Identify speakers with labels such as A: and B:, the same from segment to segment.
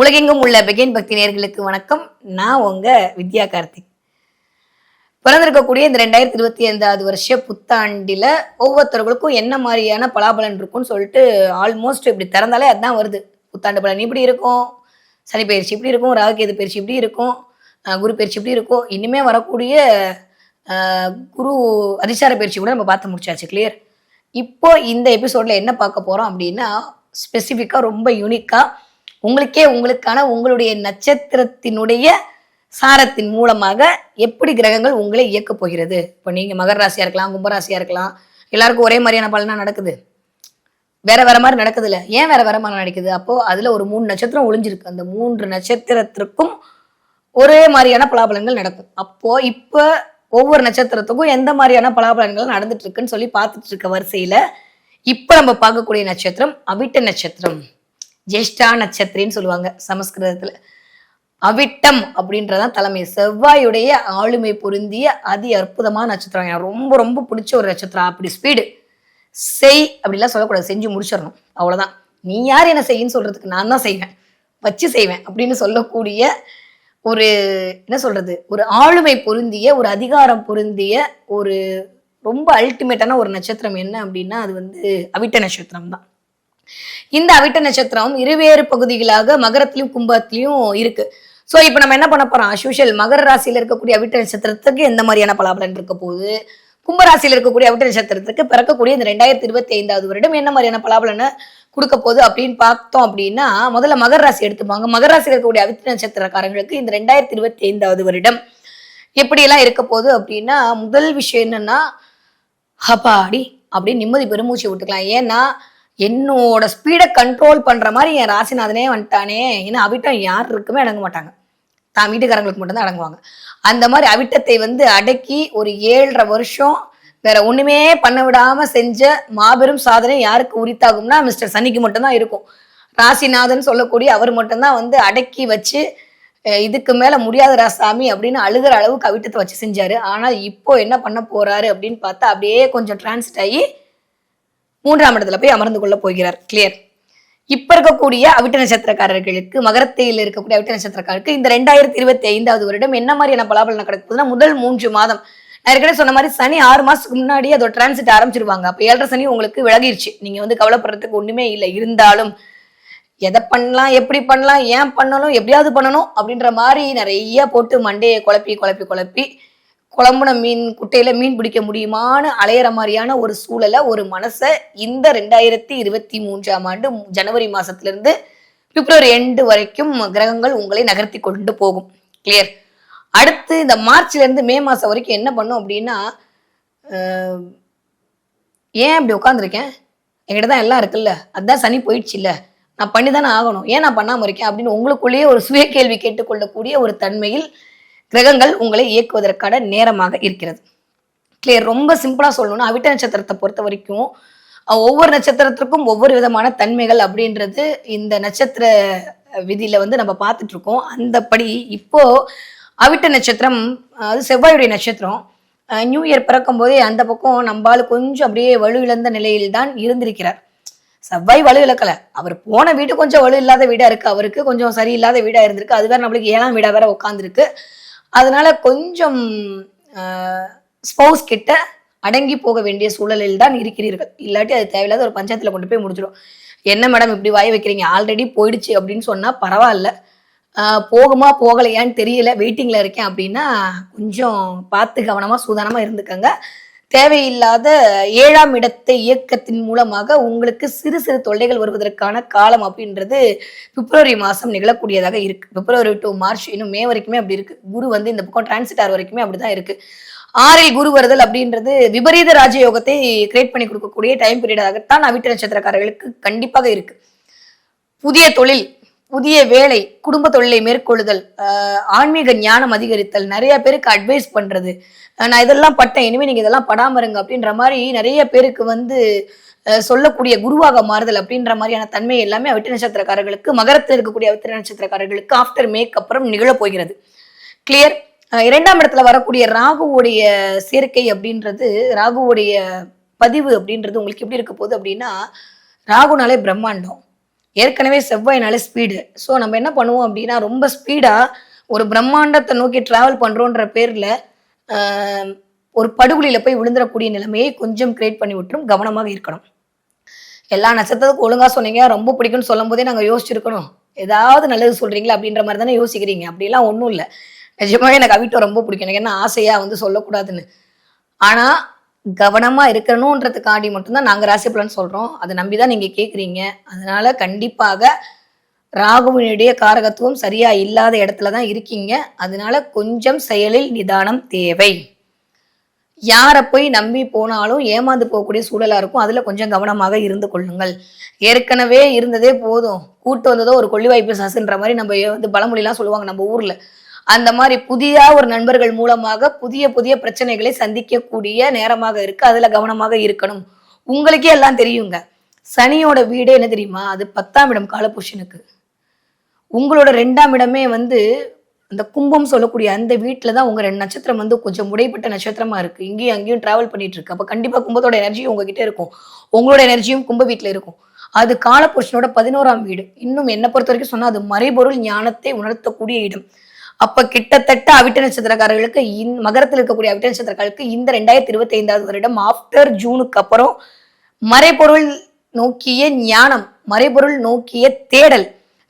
A: உலகெங்கும் உள்ள பெகேன் பக்தி நேர்களுக்கு வணக்கம். நான் உங்க வித்யா கார்த்திக். பிறந்திருக்கக்கூடிய இந்த ரெண்டாயிரத்தி இருபத்தி ஐந்தாவது வருஷ புத்தாண்டில் ஒவ்வொருத்தர்களுக்கும் என்ன மாதிரியான பலாபலன் இருக்கும்னு சொல்லிட்டு ஆல்மோஸ்ட் இப்படி திறந்தாலே அதுதான் வருது. புத்தாண்டு பலன் இப்படி இருக்கும் சனி பயிற்சி இப்படி இருக்கும் ராகுகேது பயிற்சி இப்படி இருக்கும் குரு பயிற்சி இப்படி இருக்கும். இனிமே வரக்கூடிய குரு அதிசார பயிற்சி கூட நம்ம பார்த்து முடிச்சாச்சு கிளியர் இப்போ இந்த எபிசோட்ல என்ன பார்க்க போறோம் அப்படின்னா ஸ்பெசிஃபிக்காக ரொம்ப யூனிக்காக உங்களுக்கே உங்களுக்கான உங்களுடைய நட்சத்திரத்தினுடைய சாரத்தின் மூலமாக எப்படி கிரகங்கள் உங்களை இயக்கப் போகிறது? இப்போ நீங்கள் மகர ராசியாக இருக்கலாம் கும்பராசியாக இருக்கலாம் எல்லாருக்கும் ஒரே மாதிரியான பலனாக நடக்குது. வேற வேற மாதிரி நடக்குதுல்ல. ஏன் வேற வேற மாதிரி நடக்குது? அப்போ அதில் ஒரு மூணு நட்சத்திரம் ஒளிஞ்சிருக்கு. அந்த மூன்று நட்சத்திரத்திற்கும் ஒரே மாதிரியான பலாபலன்கள் நடக்கும். அப்போ இப்போ ஒவ்வொரு நட்சத்திரத்துக்கும் எந்த மாதிரியான பலாபலன்கள் நடந்துட்டு இருக்குன்னு சொல்லி பார்த்துட்டு இருக்க வரிசையில் இப்போ நம்ம பார்க்கக்கூடிய நட்சத்திரம் அவிட்ட நட்சத்திரம். ஜேஷ்டா நட்சத்திரின்னு சொல்லுவாங்க சமஸ்கிருதத்துல. அவிட்டம் அப்படின்றதான் தலைமை. செவ்வாயுடைய ஆளுமை பொருந்திய அதி அற்புதமான நட்சத்திரம். எனக்கு ரொம்ப ரொம்ப பிடிச்ச ஒரு நட்சத்திரம். அப்படி ஸ்பீடு செய் அப்படிலாம் சொல்லக்கூடாது. செஞ்சு முடிச்சிடணும். அவ்வளோதான் நீ யார் என்ன செய்யின்னு சொல்றதுக்கு நான் தான் செய்வேன். வச்சு செய்வேன் அப்படின்னு சொல்லக்கூடிய ஒரு என்ன சொல்றது? ஒரு ஆளுமை பொருந்திய ஒரு அதிகாரம் பொருந்திய ஒரு ரொம்ப அல்டிமேட்டான ஒரு நட்சத்திரம் என்ன அப்படின்னா அது வந்து அவிட்ட நட்சத்திரம் தான் இந்த அவிட்ட நட்சத்திரம் இருவேறு பகுதிகளாக மகரத்திலும் கும்பத்திலையும் இருக்கு. ஸோ இப்போ நம்ம என்ன பண்ண போறோம்? அஸ்யூஷல் மகர ராசியில இருக்கக்கூடிய அவிட்ட நட்சத்திரத்துக்கு எந்த மாதிரியான பலாபலன் இருக்க போகுது? கும்பராசியில் இருக்கக்கூடிய அவிட்ட நட்சத்திரத்துக்கு பிறக்கக்கூடிய இந்த ரெண்டாயிரத்தி இருபத்தி ஐந்தாவது வருடம் என்ன மாதிரியான பலாபலனை கொடுக்க போகுது அப்படின்னு பார்த்தோம் அப்படின்னா முதல்ல மகர ராசி எடுத்துப்பாங்க மகர ராசியில் இருக்கக்கூடிய அவிட்ட நட்சத்திரக்காரங்களுக்கு இந்த ரெண்டாயிரத்தி இருபத்தி ஐந்தாவது வருடம் எப்படியெல்லாம் இருக்க போகுது அப்படின்னா முதல் விஷயம் என்னன்னா ஹப்பாடி அப்படின்னு நிம்மதி பெருமூச்சு விட்டுக்கலாம். ஏன்னா என்னோட ஸ்பீடை கண்ட்ரோல் பண்ணுற மாதிரி என் ராசிநாதனே வந்துட்டானே ஏன்னா அவிட்டம் யாருக்குமே அடங்க மாட்டாங்க. தான் வீட்டுக்காரங்களுக்கு மட்டும்தான் அடங்குவாங்க. அந்த மாதிரி அவிட்டத்தை வந்து அடக்கி ஒரு ஏழரை வருஷம் வேற ஒண்ணுமே பண்ண விடாம செஞ்ச மாபெரும் சாதனை யாருக்கு உரித்தாகும்னா மிஸ்டர் சனிக்கு மட்டும்தான் இருக்கும். ராசிநாதன் சொல்லக்கூடிய அவர் மட்டும்தான் வந்து அடக்கி வச்சு இதுக்கு மேல முடியாத ராசாமி அப்படின்னு அழுகிற அளவுக்கு அவிட்டத்தை வச்சு செஞ்சாரு. ஆனால் இப்போ என்ன பண்ண போறாரு அப்படின்னு பார்த்தா அப்படியே கொஞ்சம் டிரான்ஸ்ட் ஆகி மூன்றாம் இடத்துல போய் அமர்ந்து கொள்ள போகிறார். கிளியர் இப்ப இருக்கக்கூடிய அவிட்ட நட்சத்திரக்காரர்களுக்கு மகரத்தையில் இருக்கக்கூடிய அவிட்ட நட்சத்திரக்காரருக்கு இந்த ரெண்டாயிரத்தி இருபத்தி ஐந்தாவது வருடம் என்ன மாதிரியான பலாபலன் கிடைக்குதுன்னா முதல் மூன்று மாதம். நான் ஏற்கனவே சொன்ன மாதிரி சனி ஆறு மாசத்துக்கு முன்னாடி அதோட டிரான்சிட் ஆரம்பிச்சிருவாங்க. அப்ப ஏழரை சனி உங்களுக்கு விலகிருச்சு. நீங்க வந்து கவலைப்படுறதுக்கு ஒண்ணுமே இல்லை. இருந்தாலும் எதை பண்ணலாம் எப்படி பண்ணலாம் ஏன் பண்ணணும் எப்படியாவது பண்ணணும் அப்படின்ற மாதிரி நிறைய போட்டு மண்டையை குழப்பி குழப்பி குழப்பி குழம்புன மீன் குட்டையில மீன் பிடிக்க முடியுமான்னு அலையிற மாதிரியான ஒரு சூழலை ஒரு மனசை இந்த ரெண்டாயிரத்தி இருபத்தி மூன்றாம் ஆண்டு ஜனவரி மாதத்துலேருந்து பிப்ரவரி எண்டு வரைக்கும் கிரகங்கள் உங்களை நகர்த்தி கொண்டு போகும். கிளியர் அடுத்து இந்த மார்ச்ல இருந்து மே மாசம் வரைக்கும் என்ன பண்ணும் அப்படின்னா ஏன் இப்படி உட்காந்துருக்கேன் என்கிட்ட தான் எல்லாம் இருக்குல்ல. அதான் சனி போயிடுச்சு இல்ல நான் பண்ணி தானே ஆகணும். ஏன் நான் பண்ணாம இருக்கேன் அப்படின்னு உங்களுக்குள்ளேயே ஒரு சுய கேள்வி கேட்டுக்கொள்ளக்கூடிய ஒரு தன்மையில் கிரகங்கள் உங்களை இயக்குவதற்கான நேரமாக இருக்கிறது. கிளியர் ரொம்ப சிம்பிளா சொல்லணும்னா அவிட்ட நட்சத்திரத்தை பொறுத்த வரைக்கும் ஒவ்வொரு நட்சத்திரத்திற்கும் ஒவ்வொரு விதமான தன்மைகள் அப்படின்றது இந்த நட்சத்திர விதியில வந்து நம்ம பார்த்துட்டு இருக்கோம் அந்தபடி இப்போ அவிட்ட நட்சத்திரம் அது செவ்வாயுடைய நட்சத்திரம் நியூ இயர் பிறக்கும் போதே அந்த பக்கம் நம்பால் கொஞ்சம் அப்படியே வலு இழந்த நிலையில் தான் இருந்திருக்கிறார். செவ்வாய் வலு இழக்கல. அவர் போன வீடு கொஞ்சம் வலு இல்லாத வீடா இருக்கு. அவருக்கு கொஞ்சம் சரியில்லாத வீடா இருந்திருக்கு. அது வேற நம்மளுக்கு ஏழாம் வீடா வேற உட்காந்துருக்கு அதனால கொஞ்சம் ஸ்பௌஸ் கிட்ட அடங்கி போக வேண்டிய சூழலில் தான் இருக்கிறீர்கள். இல்லாட்டி அது தேவையில்லாத ஒரு பஞ்சாயத்தில் கொண்டு போய் முடிச்சிடும் என்ன மேடம் இப்படி வாய வைக்கிறீங்க? ஆல்ரெடி போயிடுச்சு அப்படின்னு சொன்னால் பரவாயில்ல. போகுமா போகலையான்னு தெரியல. வெயிட்டிங்கில் இருக்கேன் அப்படின்னா கொஞ்சம் பார்த்து கவனமாக சூதானமாக இருந்துக்கங்க. தேவையில்லாத ஏழாம் இடத்தை இயக்கத்தின் மூலமாக உங்களுக்கு சிறு சிறு தொல்லைகள் வருவதற்கான காலம் அப்படின்றது பிப்ரவரி மாதம் நிகழக்கூடியதாக இருக்கு. பிப்ரவரி டு மார்ச் இன்னும் மே வரைக்குமே அப்படி இருக்கு. குரு வந்து இந்த பக்கம் டிரான்சிட் ஆர் வரைக்குமே அப்படிதான் இருக்கு. ஆறில் குரு வருதல் அப்படின்றது விபரீத ராஜயோகத்தை கிரியேட் பண்ணி கொடுக்கக்கூடிய டைம் பீரியடாகத்தான் அவிட்ட நட்சத்திரக்காரர்களுக்கு கண்டிப்பாக இருக்கு. புதிய தொழில் புதிய வேலை குடும்ப தொழிலை மேற்கொள்ளுதல் ஆன்மீக ஞானம் அதிகரித்தல் நிறைய பேருக்கு அட்வைஸ் பண்றது. நான் இதெல்லாம் பட்டேன். இனிமே நீங்க இதெல்லாம் படாம இருங்க அப்படின்ற மாதிரி நிறைய பேருக்கு வந்து சொல்லக்கூடிய குருவாக மாறுதல் அப்படின்ற மாதிரியான தன்மை எல்லாமே அவிட்ட நட்சத்திரக்காரர்களுக்கு மகரத்தில் இருக்கக்கூடிய அவிட்ட நட்சத்திரக்காரர்களுக்கு ஆஃப்டர் மேக் அப்புறம் நிகழப் போகிறது. கிளியர் இரண்டாம் இடத்துல வரக்கூடிய ராகுவுடைய சேர்க்கை அப்படின்றது ராகுவுடைய பதிவு அப்படின்றது உங்களுக்கு எப்படி இருக்க போகுது அப்படின்னா ராகுனாலே பிரம்மாண்டம். ஏற்கனவே செவ்வாய்னால ஸ்பீடு ஸோ நம்ம என்ன பண்ணுவோம் அப்படின்னா ரொம்ப ஸ்பீடாக ஒரு பிரம்மாண்டத்தை நோக்கி ட்ராவல் பண்ணுறோன்ற பேரில் ஒரு படுகொலியில் போய் விழுந்துடக்கூடிய நிலைமையை கொஞ்சம் கிரியேட் பண்ணி விட்டுரும் கவனமாக இருக்கணும். எல்லா நட்சத்திரத்துக்கும் ஒழுங்காக சொன்னீங்க ரொம்ப பிடிக்கும்னு சொல்லும் போதே நாங்கள் யோசிச்சிருக்கணும். ஏதாவது நல்லது சொல்கிறீங்களா அப்படின்ற மாதிரி தானே யோசிக்கிறீங்க. அப்படிலாம் ஒன்றும் இல்லை. நிஜமாவே எனக்கு அவிட்டோ ரொம்ப பிடிக்கும். எனக்கு என்ன ஆசையாக வந்து சொல்லக்கூடாதுன்னு. ஆனால் கவனமா இருக்கணுன்றதுக்காண்டி மட்டும்தான் நாங்க ராசி பலன் சொல்றோம். அதை நம்பி தான் நீங்க கேக்குறீங்க. அதனால கண்டிப்பாக ராகுவினுடைய காரகத்துவம் சரியா இல்லாத இடத்துல தான் இருக்கீங்க. அதனால கொஞ்சம் செயலில் நிதானம் தேவை. யாரை போய் நம்பி போனாலும் ஏமாந்து போகக்கூடிய சூழலாக இருக்கும். அதில் கொஞ்சம் கவனமாக இருந்து கொள்ளுங்கள். ஏற்கனவே இருந்ததே போதும். கூட்டு வந்ததோ ஒரு கொள்ளிவாய்ப்பு சசுன்ற மாதிரி நம்ம வந்து பழமொழிலாம் சொல்லுவாங்க நம்ம ஊரில். அந்த மாதிரி புதிய ஒரு நண்பர்கள் மூலமாக புதிய புதிய பிரச்சனைகளை சந்திக்கக்கூடிய நேரமாக இருக்கு. அதுல கவனமாக இருக்கணும். உங்களுக்கே எல்லாம் தெரியுங்க. சனியோட வீடே என்ன தெரியுமா? அது பத்தாம் இடம் காலபூஷனுக்கு உங்களோட ரெண்டாம் இடமே வந்து அந்த கும்பம் சொல்லக்கூடிய அந்த வீட்டில் தான் உங்கள் ரெண்டு நட்சத்திரம் வந்து கொஞ்சம் முடைப்பட்ட நட்சத்திரமா இருக்கு. இங்கேயும் அங்கேயும் டிராவல் பண்ணிட்டு இருக்கு. அப்போ கண்டிப்பாக கும்பத்தோட எனர்ஜி உங்ககிட்ட இருக்கும். உங்களோட எனர்ஜியும் கும்ப வீட்டில் இருக்கும். அது காலபுருஷனோட பதினோராம் வீடு. இன்னும் என்னை பொறுத்த வரைக்கும் சொன்னால் அது மறைபொருள் ஞானத்தை உணர்த்தக்கூடிய இடம். அப்ப கிட்டத்தட்ட அவிட்ட நட்சத்திரக்காரர்களுக்கு இந் மகரத்தில் இருக்கக்கூடிய அவிட்ட நட்சத்திரக்காரர்களுக்கு இந்த ரெண்டாயிரத்தி இருபத்தி ஐந்தாவது வருடம் ஆஃப்டர் ஜூனுக்கு அப்புறம் மறைபொருள் நோக்கிய ஞானம் மறைபொருள் நோக்கிய தேடல்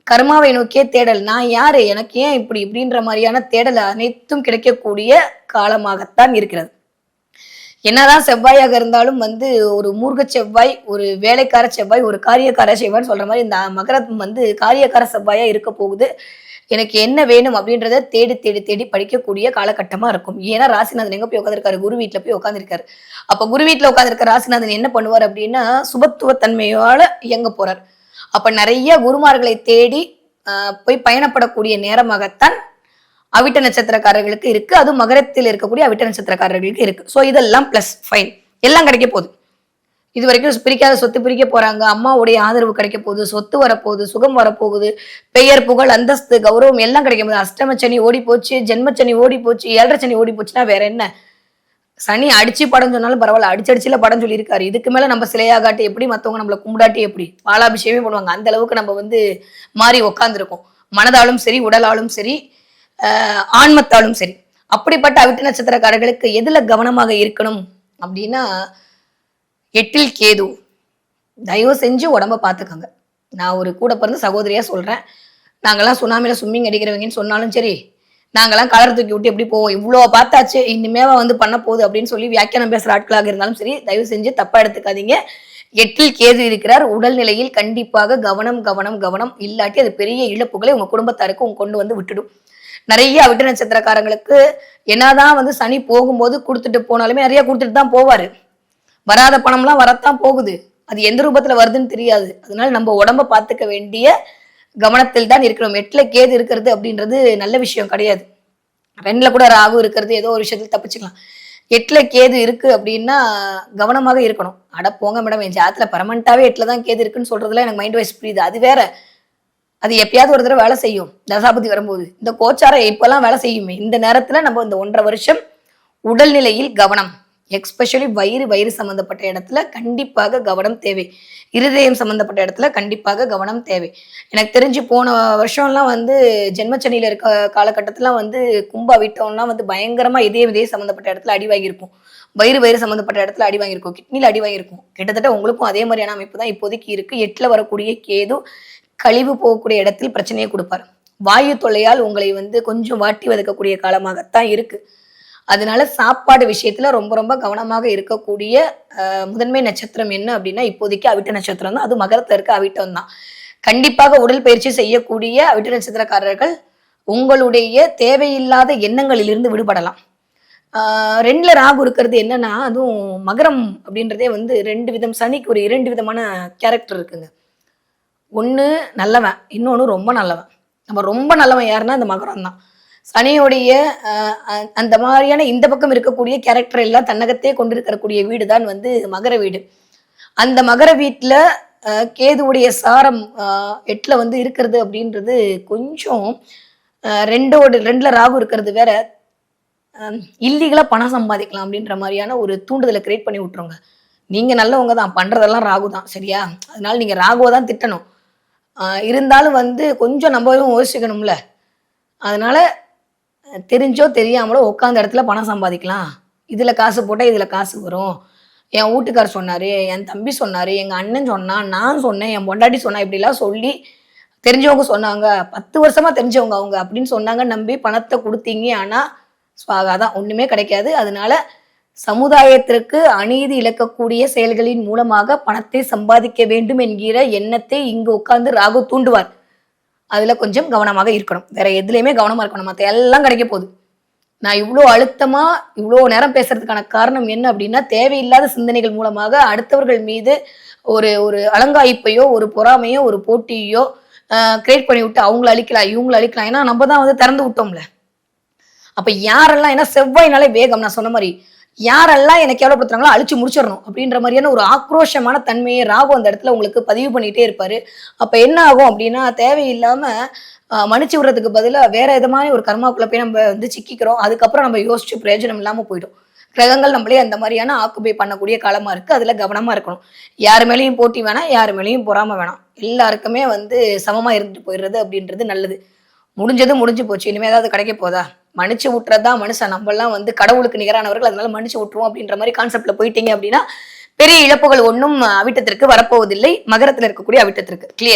A: கர்மாவை நோக்கிய தேடல். நான் யாரு? எனக்கு ஏன் இப்படி இப்படின்ற மாதிரியான தேடல் அனைத்தும் கிடைக்கக்கூடிய காலமாகத்தான் இருக்கிறது. என்னதான் செவ்வாயாக இருந்தாலும் வந்து ஒரு மூர்க்க செவ்வாய் ஒரு வேலைக்கார செவ்வாய் ஒரு காரியக்கார செவ்வாய்னு சொல்ற மாதிரி இந்த மகரம் வந்து காரியக்கார செவ்வாயா இருக்க போகுது. எனக்கு என்ன வேணும் அப்படின்றத தேடி தேடி தேடி படிக்கக்கூடிய காலகட்டமா இருக்கும். ஏன்னா ராசிநாதன் எங்க போய் உட்காந்துருக்காரு குரு வீட்டுல போய் உட்காந்துருக்காரு அப்ப குரு வீட்டுல உட்காந்துருக்க ராசிநாதன் என்ன பண்ணுவார் அப்படின்னா சுபத்துவ தன்மையால இயங்க போறார். அப்ப நிறைய குருமார்களை தேடி போய் பயணப்படக்கூடிய நேரமாகத்தான் அவிட்ட நட்சத்திரக்காரர்களுக்கு இருக்கு. அது மகரத்தில் இருக்கக்கூடிய அவிட்ட நட்சத்திரக்காரர்களுக்கு இருக்கு. ஸோ இதெல்லாம் பிளஸ் ஃபைன் எல்லாம் கிடைக்க போகுது. இது வரைக்கும் பிரிக்காத சொத்து பிரிக்க போறாங்க. அம்மாவுடைய ஆதரவு கிடைக்க போகுது. சொத்து வரப்போகுது. சுகம் வரப்போகுது. பெயர் புகழ் அந்தஸ்து கௌரவம் எல்லாம் கிடைக்க போகுது. அஷ்டமச்சனி ஓடி போச்சு ஜென்மச்சனி ஓடி போச்சு ஏழரை சனி ஓடி போச்சுன்னா வேற என்ன? சனி அடிச்சு படம் சொன்னாலும் பரவாயில்ல. அடிச்சடிச்சுல படம் சொல்லியிருக்காரு. இதுக்கு மேல நம்ம சிலையாகாட்டி எப்படி மத்தவங்க நம்மளை கும்பிடாட்டி எப்படி? பாலாபிஷேகமே பண்ணுவாங்க. அந்த அளவுக்கு நம்ம வந்து மாறி உக்காந்துருக்கோம். மனதாலும் சரி உடலாலும் சரி ஆன்மத்தாலும் சரி. அப்படிப்பட்ட அவிட்டு நட்சத்திரக்காரர்களுக்கு எதுல கவனமாக இருக்கணும்? அப்படின்னா எட்டில் கேது. தயவு செஞ்சு உடம்ப பார்த்துக்கோங்க நான் ஒரு கூட பிறந்த சகோதரியா சொல்றேன். நாங்கெல்லாம் சுனாமியில் ஸ்விம்மிங் அடிக்கிறவங்கன்னு சொன்னாலும் சரி நாங்கெல்லாம் கலர் தூக்கி விட்டு எப்படி போவோம்? இவ்வளோ பார்த்தாச்சு இனிமேவா வந்து பண்ண போகுது அப்படின்னு சொல்லி வியாக்கியானம் பேசுற ஆட்களாக இருந்தாலும் சரி தயவு செஞ்சு தப்பா எடுத்துக்காதீங்க. எட்டில் கேது இருக்கிறார். உடல்நிலையில் கண்டிப்பாக கவனம் கவனம் கவனம் இல்லாட்டி அது பெரிய இழப்புகளை உங்க குடும்பத்தாருக்கு உங்க கொண்டு வந்து விட்டுடும். நிறைய விட்டு நட்சத்திரக்காரங்களுக்கு என்னதான் வந்து சனி போகும்போது கொடுத்துட்டு போனாலுமே நிறைய கொடுத்துட்டு தான் போவாரு. வராத பணம்லாம் வரத்தான் போகுது. அது எந்த ரூபத்துல வருதுன்னு தெரியாது. அதனால நம்ம உடம்ப பார்த்துக்க வேண்டிய கவனத்தில் தான் இருக்கிறோம். எட்டுல கேது இருக்கிறது அப்படின்றது நல்ல விஷயம் கிடையாது. ரெண்டுல கூட ராகு இருக்கிறது ஏதோ ஒரு விஷயத்துல தப்பிச்சுக்கலாம். எட்டுல கேது இருக்கு அப்படின்னா கவனமாக இருக்கணும். அட போங்க மேடம் என் ஜாத்துல பர்மனண்டாவே எட்டுல தான் கேது இருக்குன்னு சொல்றதுல எனக்கு மைண்ட் வைஸ் புரியுது. அது வேற. அது எப்பயாவது ஒரு தடவை வேலை செய்யும். தசாபதி வரும்போது. இந்த கோச்சாரம் இப்பெல்லாம் வேலை செய்யுமே. இந்த நேரத்துல நம்ம இந்த ஒன்றரை வருஷம் உடல்நிலையில் கவனம். எக்ஸ்பெஷலி வயிறு வயிறு சம்மந்தப்பட்ட இடத்துல கண்டிப்பாக கவனம் தேவை. இருதயம் சம்மந்தப்பட்ட இடத்துல கண்டிப்பாக கவனம் தேவை. எனக்கு தெரிஞ்சு போன வருஷம்லாம் வந்து ஜென்மச்சனியில் இருக்க காலகட்டத்திலாம் வந்து கும்பா விட்டோம்லாம் வந்து பயங்கரமாக இதயம் இதயம் சம்மந்தப்பட்ட இடத்துல அடி வாங்கியிருப்போம். வயிறு வயிறு சம்மந்தப்பட்ட இடத்துல அடி வாங்கியிருக்கும். கிட்னியில் அடி வாங்கியிருக்கும். கிட்டத்தட்ட உங்களுக்கும் அதே மாதிரியான அமைப்பு தான் இப்போதைக்கு இருக்கு. எட்டில் வரக்கூடிய கேது கழிவு போகக்கூடிய இடத்தில் பிரச்சனையை கொடுப்பார். வாயு தொல்லையால் உங்களை வந்து கொஞ்சம் வாட்டி வதக்கக்கூடிய காலமாகத்தான் இருக்குது அதனால சாப்பாடு விஷயத்துல ரொம்ப ரொம்ப கவனமாக இருக்கக்கூடிய முதன்மை நட்சத்திரம் என்ன அப்படின்னா இப்போதைக்கு அவிட்ட நட்சத்திரம் தான் அது மகரத்துல இருக்க அவிட்டம் தான் கண்டிப்பாக உடல் பயிற்சி செய்யக்கூடிய அவிட்ட நட்சத்திரக்காரர்கள் உங்களுடைய தேவையில்லாத எண்ணங்களிலிருந்து விடுபடலாம். ரெண்டுல ராகு இருக்கிறது என்னன்னா அதுவும் மகரம் அப்படின்றதே வந்து ரெண்டு விதம் சனிக்கு ஒரு இரண்டு விதமான கேரக்டர் இருக்குங்க. ஒன்று நல்லவன் இன்னொன்று ரொம்ப நல்லவன். நம்ம ரொம்ப நல்லவன் யாருன்னா அந்த மகரம் தான் சனியுடைய அந்த மாதிரியான இந்த பக்கம் இருக்கக்கூடிய கேரக்டர் எல்லாம் தன்னகத்தே கொண்டிருக்கக்கூடிய வீடு தான் வந்து மகர வீடு. அந்த மகர வீட்டில் கேதுவுடைய சாரம் எட்டில் வந்து இருக்கிறது அப்படின்றது கொஞ்சம் ரெண்டோடு ரெண்டில் ராகு இருக்கிறது வேற. இல்லீகலாக பணம் சம்பாதிக்கலாம் அப்படின்ற மாதிரியான ஒரு தூண்டுதலை கிரியேட் பண்ணி விட்ருங்க நீங்கள் நல்லவங்க தான் பண்ணுறதெல்லாம் ராகு தான் சரியா? அதனால நீங்கள் ராகுவை தான் திட்டணும். இருந்தாலும் வந்து கொஞ்சம் நம்மளும் யோசிக்கணும்ல. அதனால தெரிஞ்சோ தெரியாமலோ உட்காந்த இடத்துல பணம் சம்பாதிக்கலாம். இதில் காசு போட்டால் இதில் காசு வரும். என் வீட்டுக்கார் சொன்னார் என் தம்பி சொன்னார் எங்கள் அண்ணன் சொன்னான் நான் சொன்னேன் என் பொண்டாட்டி சொன்னா இப்படிலாம் சொல்லி தெரிஞ்சவங்க சொன்னாங்க. பத்து வருஷமாக தெரிஞ்சவங்க அவங்க அப்படின்னு சொன்னாங்க நம்பி பணத்தை கொடுத்தீங்க. ஆனால் சுவாகா தான் ஒன்றுமே கிடைக்காது. அதனால சமுதாயத்திற்கு அநீதி இழக்கக்கூடிய செயல்களின் மூலமாக பணத்தை சம்பாதிக்க வேண்டும் என்கிற எண்ணத்தை இங்கு உட்கார்ந்து ராகு தூண்டுவார். அதுல கொஞ்சம் கவனமாக இருக்கணும். வேற எதுலையுமே கவனமா இருக்கணும். மற்ற எல்லாம் கிடைக்க போகுது. நான் இவ்வளோ அழுத்தமா இவ்வளோ நேரம் பேசுறதுக்கான காரணம் என்ன அப்படின்னா தேவையில்லாத சிந்தனைகள் மூலமாக அடுத்தவர்கள் மீது ஒரு ஒரு அலங்காய்ப்பையோ ஒரு பொறாமையோ ஒரு போட்டியோ கிரியேட் பண்ணி விட்டு அவங்கள அழிக்கலாம் இவங்கள அழிக்கலாம். ஏன்னா நம்ம தான் வந்து திறந்து விட்டோம்ல. அப்ப யாரெல்லாம் ஏன்னா செவ்வாய்னாலே வேகம். நான் சொன்ன மாதிரி யாரெல்லாம் எனக்கு கேவலப்படுத்துறாங்களோ அழிச்சு முடிச்சிடணும் அப்படின்ற மாதிரியான ஒரு ஆக்ரோஷமான தன்மையை ராகு அந்த இடத்துல உங்களுக்கு பதிவு பண்ணிகிட்டே இருப்பார். அப்போ என்ன ஆகும் அப்படின்னா தேவையில்லாமல் மன்னிச்சு விடுறதுக்கு பதிலாக வேற விதமான ஒரு கர்மாக்குள்ள போய் நம்ம வந்து சிக்கிக்கிறோம். அதுக்கப்புறம் நம்ம யோசிச்சு பிரயோஜனம் இல்லாமல் போயிடும். கிரகங்கள் நம்மளே அந்த மாதிரியான ஆக்குபை பண்ணக்கூடிய காலமாக இருக்குது அதில் கவனமாக இருக்கணும். யார் மேலேயும் போட்டி வேணாம் யார் மேலேயும் பொறாமல் வேணாம். எல்லாருக்குமே வந்து சமமாக இருந்துட்டு போயிடுறது அப்படின்றது நல்லது. முடிஞ்சது முடிஞ்சு போச்சு. இனிமே ஏதாவது கிடைக்க போதா? மன்னிச்சு விட்டுறதுதான் மனுஷன்? நம்மலாம் வந்து கடவுளுக்கு நிகரானவர்கள். அதனால மன்னிச்சு விட்டுருவோம் அப்படின்ற மாதிரி கான்செப்ட்ல போயிட்டீங்க அப்படின்னா பெரிய இழப்புகள் ஒன்றும் அவிட்டத்திற்கு வரப்போவதில்லை. மகரத்தில் இருக்கக்கூடிய அவிட்டத்திற்கு. கிளியர்